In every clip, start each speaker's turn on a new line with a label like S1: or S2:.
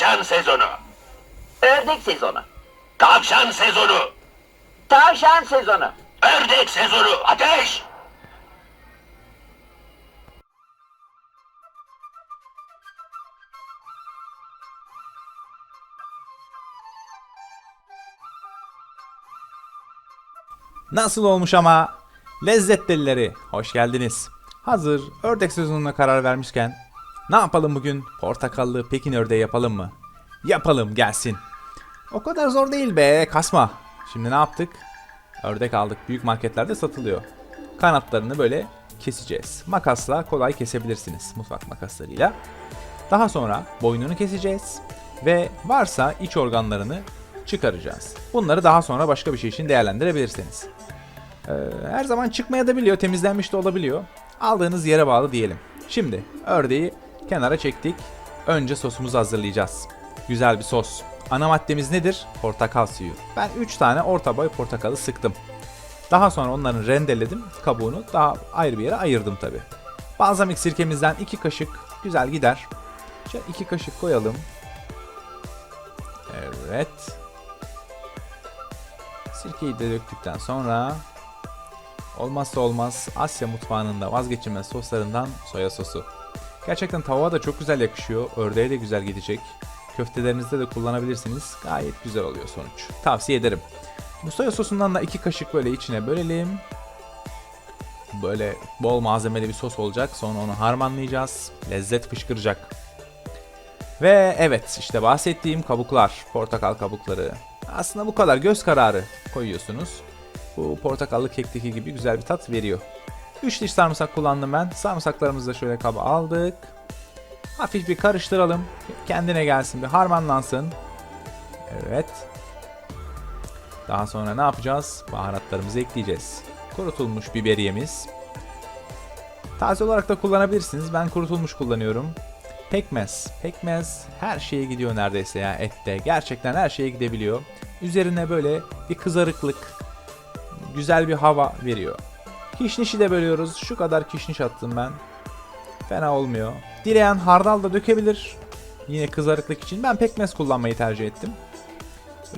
S1: Tavşan sezonu.
S2: Ördek sezonu.
S1: Tavşan sezonu.
S2: Tavşan sezonu.
S1: Ördek sezonu. Ateş!
S3: Nasıl olmuş ama? Lezzet delileri, hoş geldiniz. Hazır ördek sezonuna karar vermişken ne yapalım bugün? Portakallı Pekin ördeği yapalım mı? Yapalım gelsin. O kadar zor değil be kasma. Şimdi ne yaptık? Ördek aldık büyük marketlerde satılıyor. Kanatlarını böyle keseceğiz. Makasla kolay kesebilirsiniz mutfak makaslarıyla. Daha sonra boynunu keseceğiz ve varsa iç organlarını çıkaracağız. Bunları daha sonra başka bir şey için değerlendirebilirsiniz. Ee, her zaman çıkmaya da biliyor, temizlenmiş de olabiliyor. Aldığınız yere bağlı diyelim. Şimdi ördeği kenara çektik. Önce sosumuzu hazırlayacağız. Güzel bir sos. Ana maddemiz nedir? Portakal suyu. Ben 3 tane orta boy portakalı sıktım. Daha sonra onların rendeledim. Kabuğunu daha ayrı bir yere ayırdım tabi. Balzamik sirkemizden 2 kaşık güzel gider. Şöyle 2 kaşık koyalım. Evet. Sirkeyi de döktükten sonra olmazsa olmaz Asya mutfağının da vazgeçilmez soslarından soya sosu. Gerçekten tavuğa da çok güzel yakışıyor. Ördeğe de güzel gidecek. Köftelerinizde de kullanabilirsiniz. Gayet güzel oluyor sonuç. Tavsiye ederim. Bu soya sosundan da iki kaşık böyle içine bölelim. Böyle bol malzemeli bir sos olacak. Sonra onu harmanlayacağız. Lezzet fışkıracak. Ve evet işte bahsettiğim kabuklar, portakal kabukları. Aslında bu kadar göz kararı koyuyorsunuz. Bu portakallı kekteki gibi güzel bir tat veriyor. 3 diş sarımsak kullandım ben. Sarımsaklarımızı da şöyle kaba aldık. Hafif bir karıştıralım. Kendine gelsin bir harmanlansın. Evet. Daha sonra ne yapacağız? Baharatlarımızı ekleyeceğiz. Kurutulmuş biberiyemiz. Taze olarak da kullanabilirsiniz. Ben kurutulmuş kullanıyorum. Pekmez. Pekmez her şeye gidiyor neredeyse ya ette. Gerçekten her şeye gidebiliyor. Üzerine böyle bir kızarıklık, güzel bir hava veriyor. Kişnişi de bölüyoruz. Şu kadar kişniş attım ben. Fena olmuyor. Dileyen hardal da dökebilir. Yine kızarıklık için. Ben pekmez kullanmayı tercih ettim.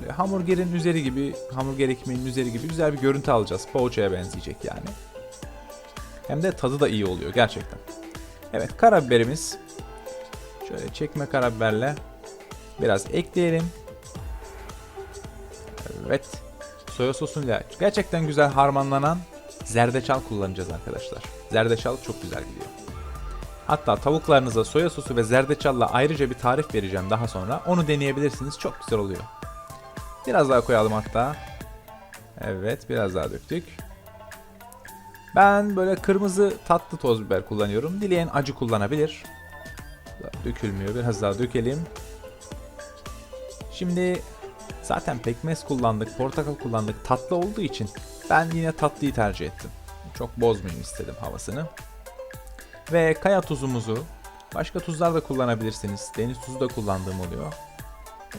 S3: Böyle hamburgerin üzeri gibi, hamburger ekmeğinin üzeri gibi güzel bir görüntü alacağız. Poğaçaya benzeyecek yani. Hem de tadı da iyi oluyor gerçekten. Evet karabiberimiz. Şöyle çekme karabiberle biraz ekleyelim. Evet. Soya sosuyla gerçekten güzel harmanlanan zerdeçal kullanacağız arkadaşlar. Zerdeçal çok güzel gidiyor. Hatta tavuklarınıza soya sosu ve zerdeçalla ayrıca bir tarif vereceğim daha sonra. Onu deneyebilirsiniz. Çok güzel oluyor. Biraz daha koyalım hatta. Evet biraz daha döktük. Ben böyle kırmızı tatlı toz biber kullanıyorum. Dileyen acı kullanabilir. Dökülmüyor. Biraz daha dökelim. Şimdi zaten pekmez kullandık, portakal kullandık. Tatlı olduğu için ben yine tatlıyı tercih ettim. Çok bozmayayım istedim havasını. Ve kaya tuzumuzu, başka tuzlar da kullanabilirsiniz. Deniz tuzu da kullandığım oluyor.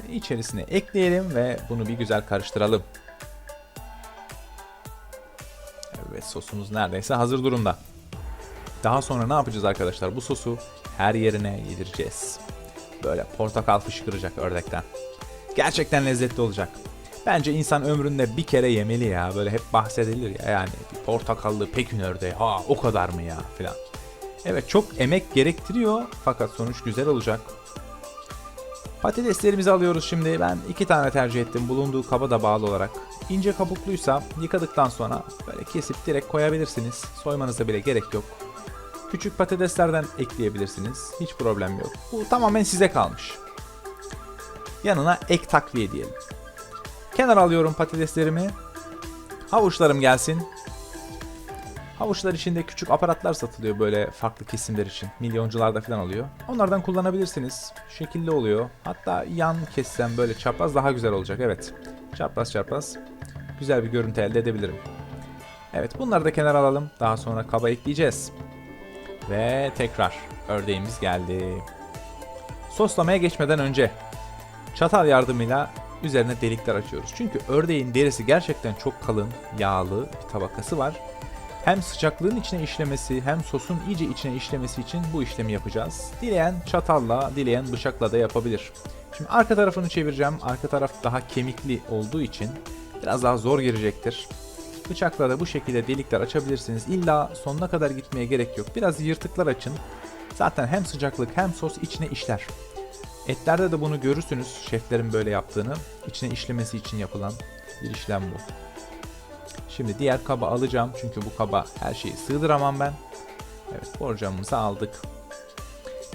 S3: İçerisine ekleyelim ve bunu bir güzel karıştıralım. Evet sosumuz neredeyse hazır durumda. Daha sonra ne yapacağız arkadaşlar? Bu sosu her yerine yedireceğiz. Böyle portakal fışkıracak ördekten. Gerçekten lezzetli olacak. Bence insan ömründe bir kere yemeli ya. Böyle hep bahsedilir ya yani portakallı pekin ördeği. Ha o kadar mı ya filan. Evet çok emek gerektiriyor fakat sonuç güzel olacak. Patateslerimizi alıyoruz şimdi. Ben iki tane tercih ettim bulunduğu kaba da bağlı olarak. İnce kabukluysa yıkadıktan sonra böyle kesip direkt koyabilirsiniz. Soymanıza bile gerek yok. Küçük patateslerden ekleyebilirsiniz. Hiç problem yok. Bu tamamen size kalmış. Yanına ek takviye diyelim. Kenara alıyorum patateslerimi. Havuçlarım gelsin. Havuçlar içinde küçük aparatlar satılıyor böyle farklı kesimler için. Milyoncularda falan oluyor. Onlardan kullanabilirsiniz. Şekilli oluyor. Hatta yan kessem böyle çapraz daha güzel olacak. Evet. Çapraz çapraz. Güzel bir görüntü elde edebilirim. Evet bunları da kenara alalım. Daha sonra kaba ekleyeceğiz. Ve tekrar ördeğimiz geldi. Soslamaya geçmeden önce çatal yardımıyla üzerine delikler açıyoruz. Çünkü ördeğin derisi gerçekten çok kalın, yağlı bir tabakası var. Hem sıcaklığın içine işlemesi hem sosun iyice içine işlemesi için bu işlemi yapacağız. Dileyen çatalla, dileyen bıçakla da yapabilir. Şimdi arka tarafını çevireceğim. Arka taraf daha kemikli olduğu için biraz daha zor girecektir. Bıçakla da bu şekilde delikler açabilirsiniz. İlla sonuna kadar gitmeye gerek yok. Biraz yırtıklar açın. Zaten hem sıcaklık hem sos içine işler. Etlerde de bunu görürsünüz şeflerin böyle yaptığını. İçine işlemesi için yapılan bir işlem bu. Şimdi diğer kaba alacağım çünkü bu kaba her şeyi sığdıramam ben. Evet borcamımızı aldık.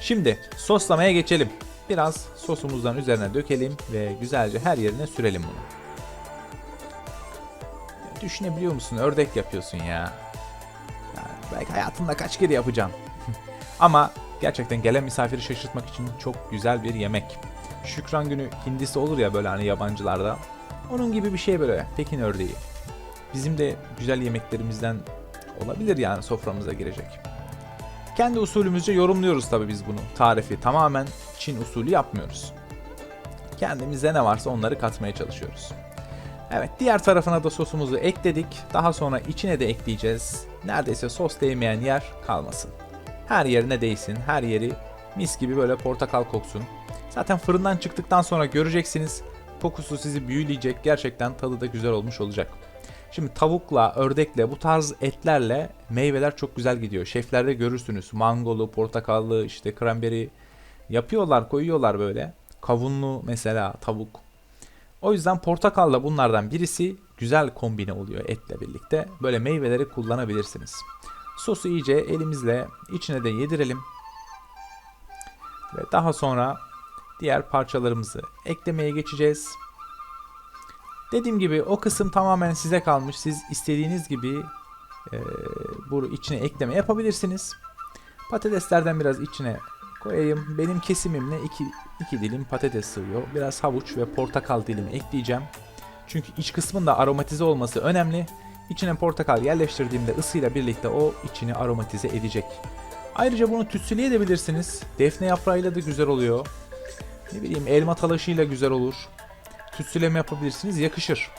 S3: Şimdi soslamaya geçelim. Biraz sosumuzdan üzerine dökelim ve güzelce her yerine sürelim bunu. Düşünebiliyor musun? Ördek yapıyorsun ya. Yani belki hayatımda kaç kere yapacağım. Ama gerçekten gelen misafiri şaşırtmak için çok güzel bir yemek. Şükran günü hindisi olur ya böyle hani yabancılarda. Onun gibi bir şey böyle Pekin ördeği. Bizim de güzel yemeklerimizden olabilir yani soframıza girecek. Kendi usulümüzce yorumluyoruz tabii biz bunu. Tarifi tamamen Çin usulü yapmıyoruz. Kendimize ne varsa onları katmaya çalışıyoruz. Evet diğer tarafına da sosumuzu ekledik. Daha sonra içine de ekleyeceğiz. Neredeyse sos değmeyen yer kalmasın. Her yerine değsin. Her yeri mis gibi böyle portakal koksun. Zaten fırından çıktıktan sonra göreceksiniz. Kokusu sizi büyüleyecek. Gerçekten tadı da güzel olmuş olacak. Şimdi tavukla, ördekle, bu tarz etlerle meyveler çok güzel gidiyor. Şeflerde görürsünüz. Mangolu, portakallı, işte cranberry yapıyorlar, koyuyorlar böyle. Kavunlu mesela tavuk. O yüzden portakalla bunlardan birisi güzel kombine oluyor etle birlikte. Böyle meyveleri kullanabilirsiniz. Sosu iyice elimizle içine de yedirelim. Ve daha sonra diğer parçalarımızı eklemeye geçeceğiz. Dediğim gibi o kısım tamamen size kalmış. Siz istediğiniz gibi e, bu içine ekleme yapabilirsiniz. Patateslerden biraz içine koyayım. Benim kesimimle iki, iki dilim patates sığıyor. Biraz havuç ve portakal dilimi ekleyeceğim. Çünkü iç kısmın da aromatize olması önemli. İçine portakal yerleştirdiğimde ısıyla birlikte o içini aromatize edecek. Ayrıca bunu tütsüleyebilirsiniz. Defne yaprağıyla da güzel oluyor. Ne bileyim elma talaşıyla güzel olur. Tütsüleme yapabilirsiniz yakışır.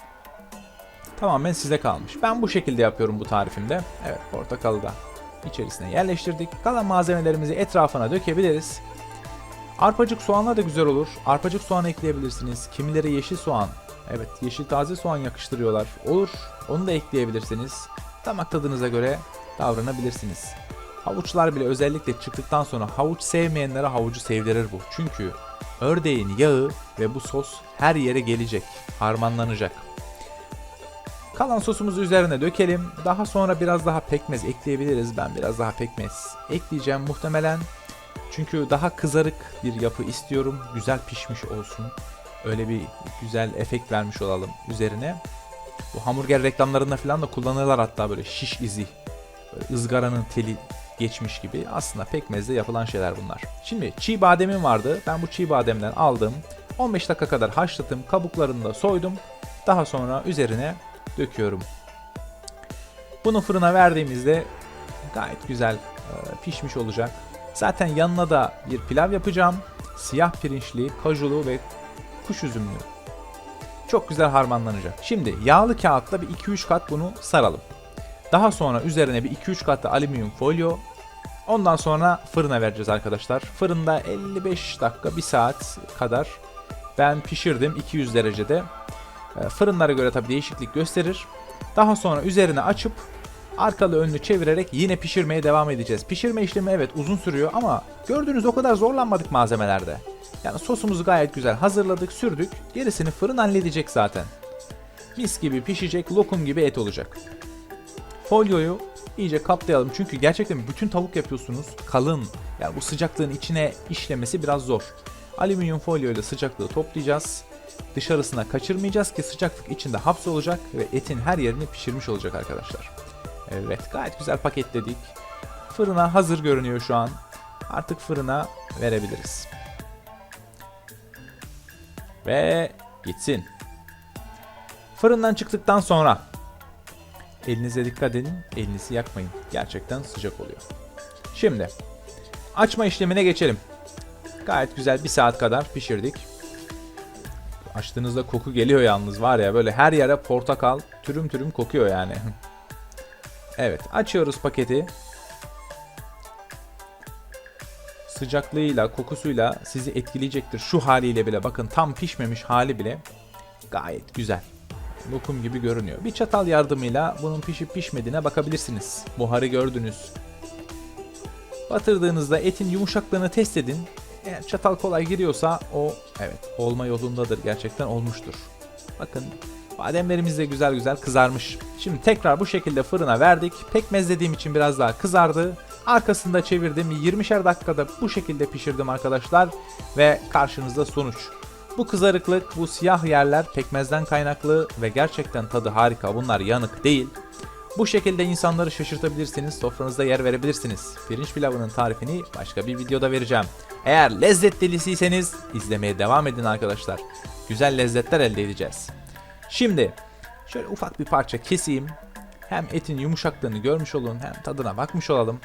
S3: Tamamen size kalmış. Ben bu şekilde yapıyorum bu tarifimde. Evet portakalı da içerisine yerleştirdik. Kalan malzemelerimizi etrafına dökebiliriz. Arpacık soğanla da güzel olur. Arpacık soğan ekleyebilirsiniz. Kimileri yeşil soğan. Evet yeşil taze soğan yakıştırıyorlar. Olur. Onu da ekleyebilirsiniz. Damak tadınıza göre davranabilirsiniz. Havuçlar bile özellikle çıktıktan sonra havuç sevmeyenlere havucu sevdirir bu. Çünkü ördeğin yağı ve bu sos her yere gelecek, harmanlanacak. Kalan sosumuzu üzerine dökelim. Daha sonra biraz daha pekmez ekleyebiliriz. Ben biraz daha pekmez ekleyeceğim muhtemelen. Çünkü daha kızarık bir yapı istiyorum. Güzel pişmiş olsun. Öyle bir güzel efekt vermiş olalım üzerine. Bu hamburger reklamlarında falan da kullanırlar hatta böyle şiş izi. Böyle ızgaranın teli geçmiş gibi. Aslında pekmezle yapılan şeyler bunlar. Şimdi çiğ bademim vardı. Ben bu çiğ bademden aldım. 15 dakika kadar haşladım. Kabuklarını da soydum. Daha sonra üzerine döküyorum. Bunu fırına verdiğimizde gayet güzel e, pişmiş olacak. Zaten yanına da bir pilav yapacağım. Siyah pirinçli, kajulu ve kuş üzümlü. Çok güzel harmanlanacak. Şimdi yağlı kağıtla bir 2-3 kat bunu saralım. Daha sonra üzerine bir 2-3 kat da alüminyum folyo. Ondan sonra fırına vereceğiz arkadaşlar. Fırında 55 dakika 1 saat kadar ben pişirdim 200 derecede. E, Fırınlara göre tabi değişiklik gösterir. Daha sonra üzerine açıp arkalı önlü çevirerek yine pişirmeye devam edeceğiz. Pişirme işlemi evet uzun sürüyor ama gördüğünüz o kadar zorlanmadık malzemelerde. Yani sosumuzu gayet güzel hazırladık, sürdük. Gerisini fırın halledecek zaten. Mis gibi pişecek, lokum gibi et olacak. Folyoyu iyice kaplayalım çünkü gerçekten bütün tavuk yapıyorsunuz. Kalın. Yani bu sıcaklığın içine işlemesi biraz zor. Alüminyum folyo ile sıcaklığı toplayacağız. Dışarısına kaçırmayacağız ki sıcaklık içinde hapsolacak ve etin her yerini pişirmiş olacak arkadaşlar. Evet gayet güzel paketledik. Fırına hazır görünüyor şu an. Artık fırına verebiliriz. Ve gitsin. Fırından çıktıktan sonra elinize dikkat edin, elinizi yakmayın. Gerçekten sıcak oluyor. Şimdi açma işlemine geçelim. Gayet güzel bir saat kadar pişirdik. Açtığınızda koku geliyor yalnız var ya böyle her yere portakal türüm türüm kokuyor yani. Evet açıyoruz paketi. sıcaklığıyla, kokusuyla sizi etkileyecektir. Şu haliyle bile bakın tam pişmemiş hali bile gayet güzel. Lokum gibi görünüyor. Bir çatal yardımıyla bunun pişip pişmediğine bakabilirsiniz. Buharı gördünüz. Batırdığınızda etin yumuşaklığını test edin. Eğer çatal kolay giriyorsa o evet olma yolundadır. Gerçekten olmuştur. Bakın bademlerimiz de güzel güzel kızarmış. Şimdi tekrar bu şekilde fırına verdik. Pekmezlediğim için biraz daha kızardı. Arkasında çevirdim. 20'şer dakikada bu şekilde pişirdim arkadaşlar. Ve karşınızda sonuç. Bu kızarıklık, bu siyah yerler pekmezden kaynaklı ve gerçekten tadı harika. Bunlar yanık değil. Bu şekilde insanları şaşırtabilirsiniz, sofranızda yer verebilirsiniz. Pirinç pilavının tarifini başka bir videoda vereceğim. Eğer lezzet delisiyseniz izlemeye devam edin arkadaşlar. Güzel lezzetler elde edeceğiz. Şimdi şöyle ufak bir parça keseyim. Hem etin yumuşaklığını görmüş olun hem tadına bakmış olalım.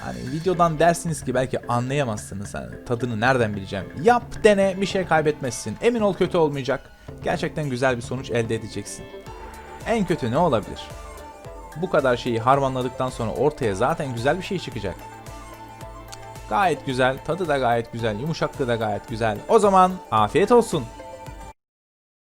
S3: Hani videodan dersiniz ki belki anlayamazsınız. Hani tadını nereden bileceğim? Yap, dene, bir şey kaybetmezsin. Emin ol kötü olmayacak. Gerçekten güzel bir sonuç elde edeceksin. En kötü ne olabilir? Bu kadar şeyi harmanladıktan sonra ortaya zaten güzel bir şey çıkacak. Gayet güzel, tadı da gayet güzel, yumuşaklığı da gayet güzel. O zaman afiyet olsun.